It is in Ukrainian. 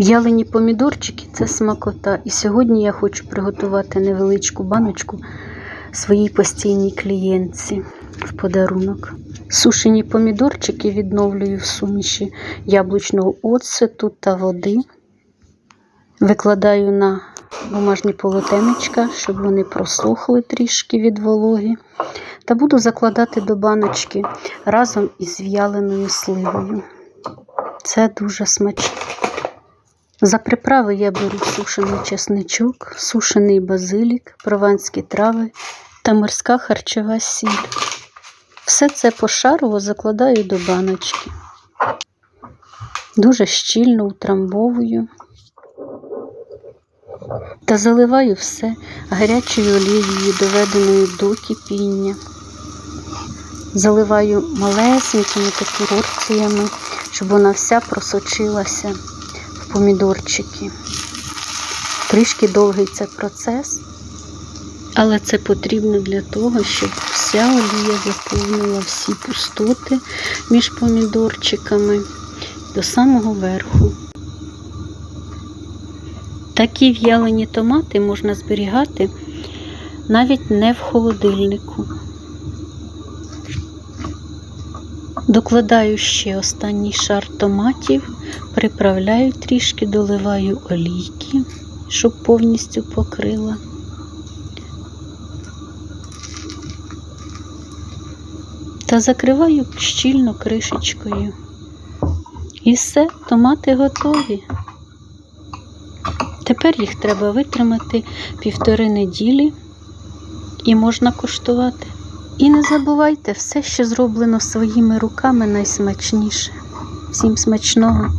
В'ялені помідорчики це смакота. І сьогодні я хочу приготувати невеличку баночку своїй постійній клієнтці в подарунок. Сушені помідорчики відновлюю в суміші яблучного оцету та води. Викладаю на бумажні полотенечка, щоб вони просохли трішки від вологи. Та буду закладати до баночки разом із в'яленою сливою. Це дуже смачно. За приправи я беру сушений чесничок, сушений базилік, прованські трави та морська харчова сіль. Все це пошарово закладаю до баночки. Дуже щільно утрамбовую та заливаю все гарячою олією, доведеною до кипіння. Заливаю малесенькими такі порціями, щоб вона вся просочилася помідорчики. Трішки довгий це процес, але це потрібно для того, щоб вся олія заповнила всі пустоти між помідорчиками до самого верху. Такі в'ялені томати можна зберігати навіть не в холодильнику. Докладаю ще останній шар томатів, приправляю трішки, доливаю олійки, щоб повністю покрила. Та закриваю щільно кришечкою. І все, томати готові. Тепер їх треба витримати півтори неділі і можна коштувати. І не забувайте, все, що зроблено своїми руками, найсмачніше. Всім смачного!